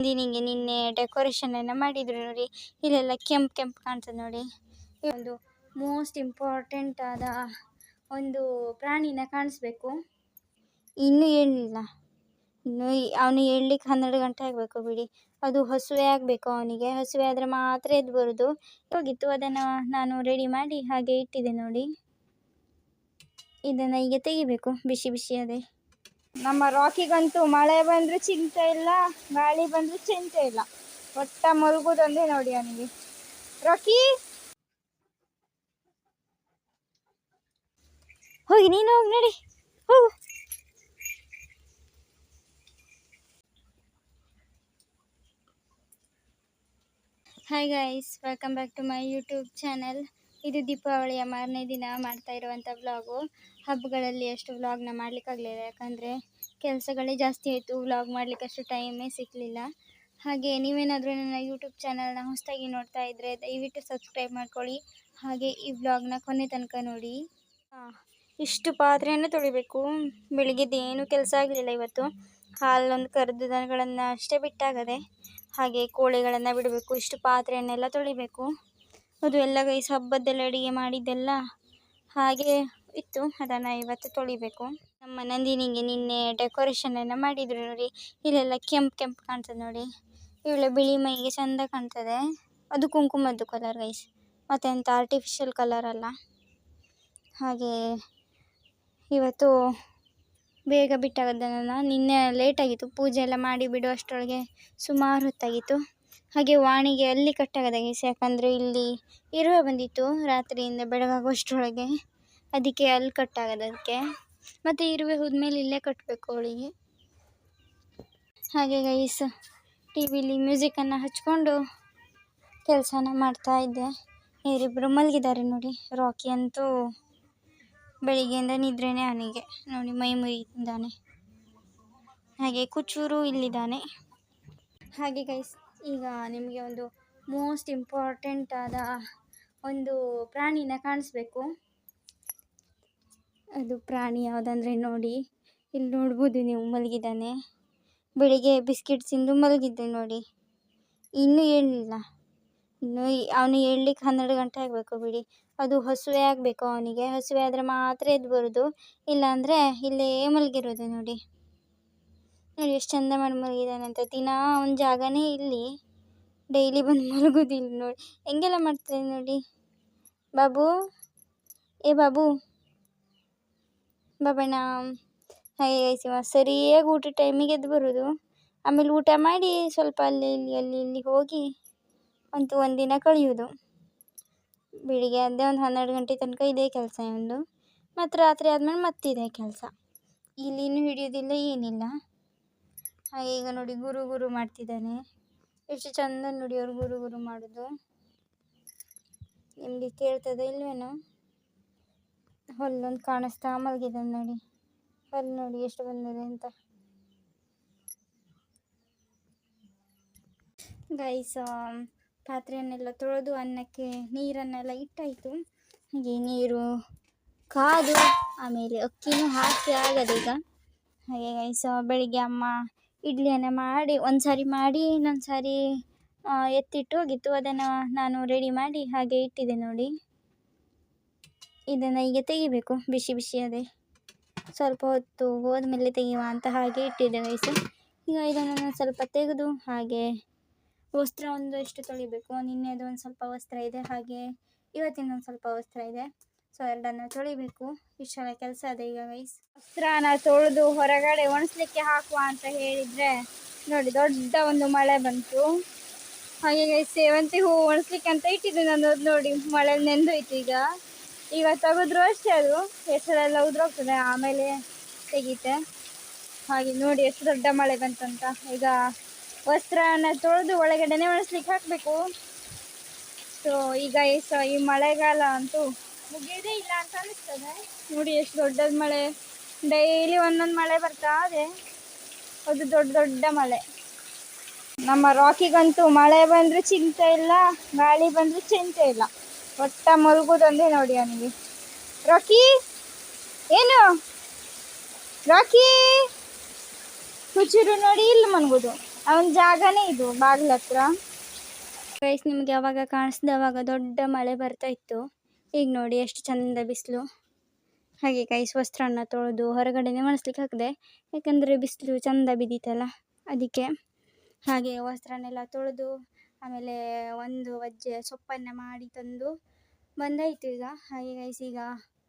ದಿನಿಗೆ ನಿನ್ನೆ ಡೆಕೋರೇಷನ್ ಎಲ್ಲ ಮಾಡಿದ್ರು ನೋಡಿ. ಇಲ್ಲೆಲ್ಲ ಕೆಂಪು ಕೆಂಪು ಕಾಣ್ತದೆ ನೋಡಿ. ಒಂದು ಮೋಸ್ಟ್ ಇಂಪಾರ್ಟೆಂಟ್ ಆದ ಒಂದು ಪ್ರಾಣಿನ ಕಾಣಿಸ್ಬೇಕು. ಇನ್ನೂ ಹೇಳಿಲ್ಲ ಇನ್ನು ಅವನು ಹೇಳಲಿಕ್ಕೆ ಹನ್ನೆರಡು ಗಂಟೆ ಆಗಬೇಕು ಬಿಡಿ. ಅದು ಹಸುವೆ ಆಗಬೇಕು ಅವನಿಗೆ. ಹಸುವೆ ಆದರೆ ಮಾತ್ರ ಎದ್ದು ಬರೋದು. ಹೋಗಿತ್ತು, ಅದನ್ನು ನಾನು ರೆಡಿ ಮಾಡಿ ಹಾಗೆ ಇಟ್ಟಿದೆ ನೋಡಿ. ಇದನ್ನು ಈಗ ತೆಗಿಬೇಕು, ಬಿಸಿ ಬಿಸಿ ಅದೇ ನಮ್ಮ ರಾಕಿಗಂತೂ ಮಳೆ ಬಂದ್ರೆ ಚಿಂತೆ ಇಲ್ಲ, ಗಾಳಿ ಬಂದ್ರೆ ಚಿಂತೆ ಇಲ್ಲ. ಒಟ್ಟ ಮಲಗುದಂದ್ರೆ ನೋಡಿ ಅವನಿಗೆ. ರಾಕಿ? ಹೋಗಿ, ನೀನು ಹೋಗಿ ನಡಿ. ಹೋಗು. Hi guys welcome back to my YouTube channel ಇದು ದೀಪಾವಳಿಯ ಮಾರನೇ ದಿನ ಮಾಡ್ತಾ ಇರುವಂಥ ವ್ಲಾಗು ಹಬ್ಬಗಳಲ್ಲಿ ಅಷ್ಟು ವ್ಲಾಗ್ನ ಮಾಡಲಿಕ್ಕಾಗಲಿಲ್ಲ. ಯಾಕಂದರೆ ಕೆಲಸಗಳೇ ಜಾಸ್ತಿ ಆಯಿತು. ವ್ಲಾಗ್ ಮಾಡಲಿಕ್ಕೆ ಅಷ್ಟು ಟೈಮೇ ಸಿಗಲಿಲ್ಲ. ಹಾಗೆ ನೀವೇನಾದರೂ ನನ್ನ ಯೂಟ್ಯೂಬ್ ಚಾನಲ್ನ ಹೊಸದಾಗಿ ನೋಡ್ತಾ ಇದ್ದರೆ ದಯವಿಟ್ಟು ಸಬ್ಸ್ಕ್ರೈಬ್ ಮಾಡ್ಕೊಳ್ಳಿ. ಹಾಗೆ ಈ ವ್ಲಾಗ್ನ ಕೊನೆ ತನಕ ನೋಡಿ. ಇಷ್ಟು ಪಾತ್ರೆಯನ್ನು ತೊಳಿಬೇಕು. ಬೆಳಿಗ್ಗೆದೇನು ಕೆಲಸ ಆಗಲಿಲ್ಲ ಇವತ್ತು. ಹಾಲೊಂದು ಕರೆದು ದನಗಳನ್ನು ಅಷ್ಟೇ ಬಿಟ್ಟಾಗದೆ ಹಾಗೆ ಕೋಳಿಗಳನ್ನು ಬಿಡಬೇಕು. ಇಷ್ಟು ಪಾತ್ರೆಯನ್ನೆಲ್ಲ ತೊಳಿಬೇಕು. ಅದು ಎಲ್ಲ ಗೈಸ್ ಹಬ್ಬದ್ದೆಲ್ಲ ಅಡುಗೆ ಮಾಡಿದ್ದೆಲ್ಲ ಹಾಗೆ ಇತ್ತು. ಅದನ್ನು ಇವತ್ತು ತೊಳಿಬೇಕು. ನಮ್ಮ ನಂದಿನಿಗೆ ನಿನ್ನೆ ಡೆಕೋರೇಷನ್ ಎಲ್ಲ ಮಾಡಿದ್ರು ನೋಡಿ. ಇಲ್ಲೆಲ್ಲ ಕೆಂಪು ಕೆಂಪು ಕಾಣ್ತದೆ ನೋಡಿ. ಇವಳೆ ಬಿಳಿ ಮೈಗೆ ಚೆಂದ ಕಾಣ್ತದೆ. ಅದು ಕುಂಕುಮದ್ದು ಕಲರ್ ಗೈಸ್ ಮತ್ತು ಅಂತ ಆರ್ಟಿಫಿಷಿಯಲ್ ಕಲರ್ ಅಲ್ಲ. ಹಾಗೆ ಇವತ್ತು ಬೇಗ ಬಿಟ್ಟಾಗದ ನಿನ್ನೆ ಲೇಟಾಗಿತ್ತು ಪೂಜೆ ಎಲ್ಲ ಮಾಡಿ ಬಿಡುವಷ್ಟರೊಳಗೆ ಸುಮಾರು ಹೊತ್ತಾಗಿತ್ತು. ಹಾಗೆ ವಾಣಿಗೆ ಅಲ್ಲಿ ಕಟ್ಟಾಗದ ಗೈಸ್ ಯಾಕಂದರೆ ಇಲ್ಲಿ ಇರುವೆ ಬಂದಿತ್ತು ರಾತ್ರಿಯಿಂದ ಬೆಳಗಾಗುವಷ್ಟರೊಳಗೆ. ಅದಕ್ಕೆ ಅಲ್ಲಿ ಕಟ್ಟಾಗದ ಅದಕ್ಕೆ ಮತ್ತು ಇರುವೆ ಹೋದ್ಮೇಲೆ ಇಲ್ಲೇ ಕಟ್ಟಬೇಕು ಅವಳಿಗೆ. ಹಾಗೆ ಗೈಸ್ ಟಿ ವಿಲಿ ಮ್ಯೂಸಿಕನ್ನು ಹಚ್ಕೊಂಡು ಕೆಲಸನ ಮಾಡ್ತಾಯಿದ್ದೆ ಇವರಿಬ್ಬರು ಮಲಗಿದ್ದಾರೆ ನೋಡಿ, ರಾಕಿ ಅಂತೂ ಬೆಳಿಗ್ಗೆಯಿಂದ ನಿದ್ರೆನೇ ಅವನಿಗೆ. ನೋಡಿ, ಮೈ ಮುರಿದಾನೆ ಹಾಗೆ ಕುಚೂರು ಇಲ್ಲಿದ್ದಾನೆ. ಹಾಗೆ ಗೈಸ್ ಈಗ ನಿಮಗೆ ಒಂದು ಮೋಸ್ಟ್ ಇಂಪಾರ್ಟೆಂಟ್ ಆದ ಒಂದು ಪ್ರಾಣಿನ ಕಾಣಿಸ್ಬೇಕು. ಅದು ಪ್ರಾಣಿ ಯಾವುದಂದ್ರೆ ನೋಡಿ, ಇಲ್ಲಿ ನೋಡ್ಬೋದು ನೀವು ಮಲಗಿದ್ದಾನೆ. ಬೆಳಿಗ್ಗೆ ಬಿಸ್ಕೆಟ್ ತಿಂದು ಮಲಗಿದ್ದೆ ನೋಡಿ. ಇನ್ನೂ ಏಳಲಿಲ್ಲ ಇನ್ನು ಅವನು ಏಳ್ಲಿಕ್ಕೆ ಹನ್ನೆರಡು ಗಂಟೆ ಆಗಬೇಕು ಬಿಡಿ. ಅದು ಹಸುವೆ ಆಗಬೇಕು ಅವನಿಗೆ. ಹಸುವೆ ಆದರೆ ಮಾತ್ರ ಎದ್ದು ಬರೋದು. ಇಲ್ಲಾಂದರೆ ಇಲ್ಲೇ ಮಲಗಿರೋದು ನೋಡಿ. ನೋಡಿ ಎಷ್ಟು ಚಂದ ಮಾಡಿ ಮಲಗಿದ್ದಾನೆ ಅಂತ. ದಿನ ಅವನ ಜಾಗನೇ ಇಲ್ಲಿ. ಡೈಲಿ ಬಂದು ಮಲಗೋದಿಲ್ಲ ನೋಡಿ. ಹೆಂಗೆಲ್ಲ ಮಾಡ್ತಾರೆ ನೋಡಿ? ಬಾಬು? ಏ ಬಾಬು? ಬಾಬಣ್ಣ ಹಾಗೆ ಸರಿಯಾಗಿ ಊಟ ಟೈಮಿಗೆ ಎದ್ದು ಬರೋದು. ಆಮೇಲೆ ಊಟ ಮಾಡಿ ಸ್ವಲ್ಪ ಅಲ್ಲಿ, ಇಲ್ಲಿ ಅಲ್ಲಿ, ಇಲ್ಲಿ ಹೋಗಿ ಒಂದು ಒಂದಿನ ಕಳೆಯೋದು. ಬೆಳಿಗ್ಗೆ ಅದೇ ಒಂದು ಹನ್ನೆರಡು ಗಂಟೆ ತನಕ ಇದೇ ಕೆಲಸ ಒಂದು ಮತ್ತು ರಾತ್ರಿ ಆದಮೇಲೆ ಮತ್ತಿದೆ ಕೆಲಸ. ಇಲ್ಲಿನೂ ಹಿಡಿಯೋದಿಲ್ಲ, ಏನಿಲ್ಲ. ಈಗ ನೋಡಿ ಗುರು ಗುರು ಮಾಡ್ತಿದ್ದಾನೆ. ಎಷ್ಟು ಚಂದ ನೋಡಿ ಅವ್ರು ಗುರು ಗುರು ಮಾಡೋದು. ನಿಮಗೆ ಕೇಳ್ತದೆ ಇಲ್ವೇನೋ? ಹೊಲ್ಲೊಂದು ಕಾಣಿಸ್ತಾ ಮಲಗಿದ್ದಾನೆ ನೋಡಿ. ಹೊಲ್ ನೋಡಿ ಎಷ್ಟು ಬಂದಿದೆ ಅಂತ. ಗೈಸ್ ಪಾತ್ರೆಯನ್ನೆಲ್ಲ ತೊಳೆದು ಅನ್ನಕ್ಕೆ ನೀರನ್ನೆಲ್ಲ ಇಟ್ಟಾಯಿತು. ಹಾಗೆ ನೀರು, ಕಾದು, ಆಮೇಲೆ ಅಕ್ಕಿನೂ ಹಾಕಿ ಆಗದೀಗ ಹಾಗೆ ಗೈಸ್ ಬೆಳಿಗ್ಗೆ ಅಮ್ಮ ಇಡ್ಲಿಯನ್ನು ಮಾಡಿ ಒಂದು ಸಾರಿ ಮಾಡಿ ಇನ್ನೊಂದು ಸಾರಿ ಎತ್ತಿಟ್ಟು ಹೋಗಿತ್ತು. ಅದನ್ನು ನಾನು ರೆಡಿ ಮಾಡಿ ಹಾಗೆ ಇಟ್ಟಿದೆ ನೋಡಿ. ಇದನ್ನು ಈಗ ತೆಗಿಬೇಕು, ಬಿಸಿ ಬಿಸಿ ಅದೇ ಸ್ವಲ್ಪ ಹೊತ್ತು ಹೋದ್ಮೇಲೆ ತೆಗೆಯುವ ಅಂತ ಹಾಗೆ ಇಟ್ಟಿದ್ದೆ ಗೈಸ್ ಈಗ ಇದನ್ನು ಸ್ವಲ್ಪ ತೆಗೆದು ಹಾಗೆ ವಸ್ತ್ರ ಒಂದು ಎಷ್ಟು ತೊಳಿಬೇಕು, ನಿನ್ನೆದು ಒಂದು ಸ್ವಲ್ಪ ವಸ್ತ್ರ ಇದೆ, ಹಾಗೆ ಇವತ್ತಿನ ಒಂದು ಸ್ವಲ್ಪ ವಸ್ತ್ರ ಇದೆ. ಸೊ ಎರಡನ್ನ ತೊಳಿಬೇಕು. ಇಷ್ಟೆಲ್ಲ ಕೆಲಸ ಅದೇ ಈಗ ಗೈಸ್ ವಸ್ತ್ರನ ತೊಳೆದು ಹೊರಗಡೆ ಒಣಸ್ಲಿಕ್ಕೆ ಹಾಕುವ ಅಂತ ಹೇಳಿದರೆ, ನೋಡಿ ದೊಡ್ಡ ಒಂದು ಮಳೆ ಬಂತು. ಹಾಗೆ ಗೈಸ್ ಸೇವಂತಿ ಹೂವು ಒಣಸ್ಲಿಕ್ಕೆ ಅಂತ ಇಟ್ಟಿದ್ದೆ ನಾನು ನೋಡಿ ಮಳೆ ನೆಂದೋಯ್ತು ಈಗ. ಈಗ ತೆಗೆದ್ರು ಅಷ್ಟೇ ಅದು. ಹೆಸರೆಲ್ಲ ಉದುರೋಗ್ತದೆ, ಆಮೇಲೆ ತೆಗೀತೆ. ಹಾಗೆ ನೋಡಿ ಎಷ್ಟು ದೊಡ್ಡ ಮಳೆ ಬಂತಂತ. ಈಗ ವಸ್ತ್ರನ ತೊಳೆದು ಒಳಗಡೆನೆ ಒಣಸ್ಲಿಕ್ಕೆ ಹಾಕಬೇಕು. ಸೊ ಈಗ ಈ ಮಳೆಗಾಲ ಅಂತೂ ಮುಗಿಯೋದೇ ಇಲ್ಲ ಅಂತ ಅನಿಸ್ತದೆ. ನೋಡಿ ಎಷ್ಟು ದೊಡ್ಡದ ಮಳೆ. ಡೈಲಿ ಒಂದೊಂದು ಮಳೆ ಬರ್ತಾ ಇದೆ. ಅದು ದೊಡ್ಡ ದೊಡ್ಡ ಮಳೆ. ನಮ್ಮ ರಾಕಿಗಂತೂ ಮಳೆ ಬಂದರೂ ಚಿಂತೆ ಇಲ್ಲ ಗಾಳಿ ಬಂದರೂ ಚಿಂತೆ ಇಲ್ಲ. ಒಟ್ಟ ಮಲಗುದಂದ್ರೆ ನೋಡಿ ಅವನಿಗೆ. ರಾಕಿ ಏನು? ರಾಕಿ ಹುಚ್ಚಿರು ನೋಡಿ ಇಲ್ಲಿ ಮನ್ಗೋದು ಅವನ ಜಾಗನೇ ಇದು ಬಾಗ್ಲ ಹತ್ರ. ನಿಮಗೆ ನಿಮ್ಗೆ ಯಾವಾಗ ಕಾಣಿಸ್ದೆ ಅವಾಗ ದೊಡ್ಡ ಮಳೆ ಬರ್ತಾ ಇತ್ತು. ಈಗ ನೋಡಿ ಎಷ್ಟು ಚಂದ ಬಿಸಿಲು. ಹಾಗೆ ಕೈಸ್ ವಸ್ತ್ರನ ತೊಳೆದು ಹೊರಗಡೆನೆ ಒಣಸ್ಲಿಕ್ಕೆ ಹಾಕಿದೆ. ಯಾಕಂದರೆ ಬಿಸಿಲು ಚಂದ ಬಿದ್ದಿತ್ತಲ್ಲ ಅದಕ್ಕೆ ಹಾಗೆ ವಸ್ತ್ರನೆಲ್ಲ ತೊಳೆದು ಆಮೇಲೆ ಒಂದು ವಜ್ಜೆ ಸೊಪ್ಪನ್ನು ಮಾಡಿ ತಂದು ಬಂದಾಯಿತು ಈಗ. ಹಾಗೆ ಗೈಸ್ ಈಗ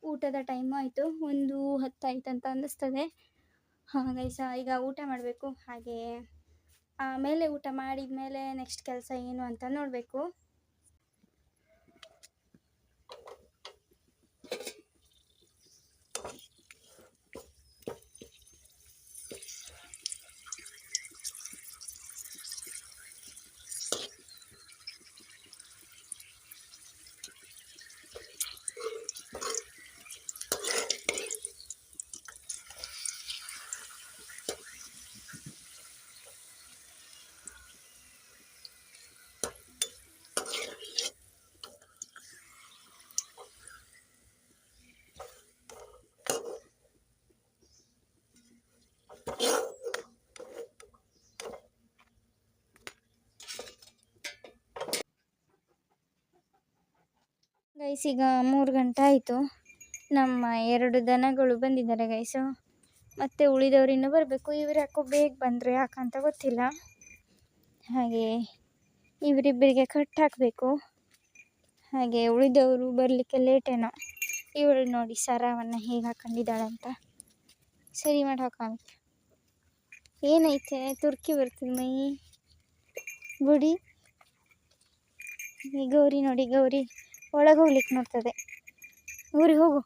ಊಟದ ಟೈಮ್ ಆಯಿತು. ಒಂದು ಹತ್ತಾಯ್ತು ಅಂತ ಅನ್ನಿಸ್ತದೆ. ಹಾಂ ಗೈಸ ಈಗ ಊಟ ಮಾಡಬೇಕು. ಹಾಗೆ ಆಮೇಲೆ ಊಟ ಮಾಡಿದ ಮೇಲೆ ನೆಕ್ಸ್ಟ್ ಕೆಲಸ ಏನು ಅಂತ ನೋಡಬೇಕು. ಗೈಸ್ ಈಗ ಮೂರು ಗಂಟೆ ಆಯಿತು. ನಮ್ಮ ಎರಡು ದನಗಳು ಬಂದಿದ್ದಾರೆ ಗೈಸು ಮತ್ತು ಉಳಿದವರು ಇನ್ನೂ ಬರಬೇಕು. ಇವ್ರು ಯಾಕೋ ಬೇಗ ಬಂದರು ಯಾಕಂತ ಗೊತ್ತಿಲ್ಲ. ಹಾಗೆ ಇವರಿಬ್ಬರಿಗೆ ಕಟ್ ಹಾಕಬೇಕು. ಹಾಗೆ ಉಳಿದವರು ಬರಲಿಕ್ಕೆ ಲೇಟೇನೋ ಇವಳು ನೋಡಿ ಸರವನ್ನು ಹೇಗೆ ಹಾಕೊಂಡಿದ್ದಾಳೆ ಅಂತ. ಸರಿ ಮಾಡಿ ಹಾಕೋಣ ಏನೈತೆ? ತುರ್ಕಿ ಬರ್ತದೆ ಮೈ. ಬುಡಿ. ಗೌರಿ ನೋಡಿ ಗೌರಿ. ಒಳಗೆ ಹೋಗ್ಲಿಕ್ಕೆ ನೋಡ್ತದೆ. ಊರಿಗೆ ಹೋಗು.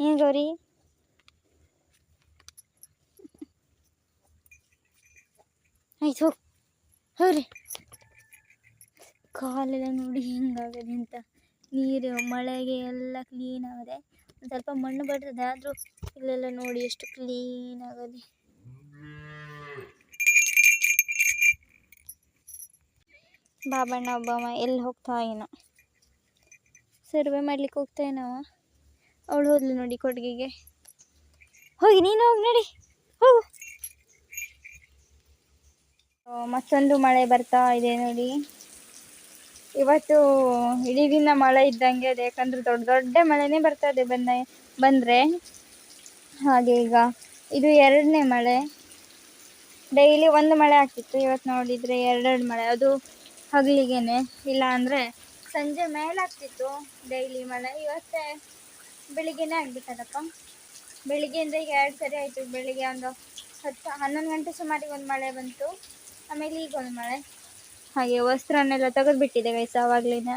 ಏನು ಗೌರಿ? ಆಯ್ತು ಹೋಗು. ಹೋಗ್ರಿ. ಕಾಲೆಲ್ಲ ನೋಡಿ ಹೆಂಗಾಗದೆ ಅಂತ. ನೀರು, ಮಳೆಗೆ ಎಲ್ಲ ಕ್ಲೀನ್ ಆಗದೆ. ಒಂದು ಸ್ವಲ್ಪ ಮಣ್ಣು ಬರ್ತದೆ, ಆದರೂ ಇಲ್ಲೆಲ್ಲ ನೋಡಿ ಎಷ್ಟು ಕ್ಲೀನ್ ಆಗದೆ. ಬಾಬಣ್ಣ, ಒಬ್ಬವ ಎಲ್ಲಿ ಹೋಗ್ತಾ ಏನೋ. ಸರ್ವೆ ಮಾಡ್ಲಿಕ್ಕೆ ಹೋಗ್ತಾ ಏನವ? ಅವಳು ಹೋದ್ಲು ನೋಡಿ ಕೊಡುಗೆಗೆ. ಹೋಗಿ, ನೀನು ಹೋಗಿ ನೋಡಿ, ಹೋಗು. ಮತ್ತೊಂದು ಮಳೆ ಬರ್ತಾ ಇದೆ ನೋಡಿ. ಇವತ್ತು ಇಡೀ ದಿನ ಮಳೆ ಇದ್ದಂಗೆ ಇದೆ ಯಾಕಂದ್ರೆ ದೊಡ್ಡ ದೊಡ್ಡ ಮಳೆನೇ ಬರ್ತಾ ಇದೆ ಬಂದ, ಬಂದರೆ. ಹಾಗೆ ಈಗ ಇದು ಎರಡನೇ ಮಳೆ. ಡೈಲಿ ಒಂದು ಮಳೆ ಆಗ್ತಿತ್ತು, ಇವತ್ತು ನೋಡಿದರೆ ಎರಡೆರಡು ಮಳೆ. ಅದು ಹಗಲಿಗೆನೆ. ಇಲ್ಲ ಅಂದರೆ ಸಂಜೆ ಮೇಲೆ ಆಗ್ತಿತ್ತು ಡೈಲಿ ಮಳೆ. ಇವತ್ತೇ ಬೆಳಿಗ್ಗೆನೇ ಆಗ್ಬಿಟ್ಟದಪ್ಪ. ಬೆಳಿಗ್ಗೆಯಿಂದ ಈಗ ಎರಡು ಸರಿ ಆಯಿತು. ಬೆಳಿಗ್ಗೆ ಒಂದು ಹತ್ತು, ಹನ್ನೊಂದು ಗಂಟೆ ಸುಮಾರಿಗೆ ಒಂದು ಮಳೆ ಬಂತು. ಆಮೇಲೆ ಈಗ ಒಂದು ಮಳೆ. ಹಾಗೆ ವಸ್ತ್ರನೆಲ್ಲ ತೆಗೆದುಬಿಟ್ಟಿದೆ ಗೈಸ್ ಆವಾಗಲಿನ.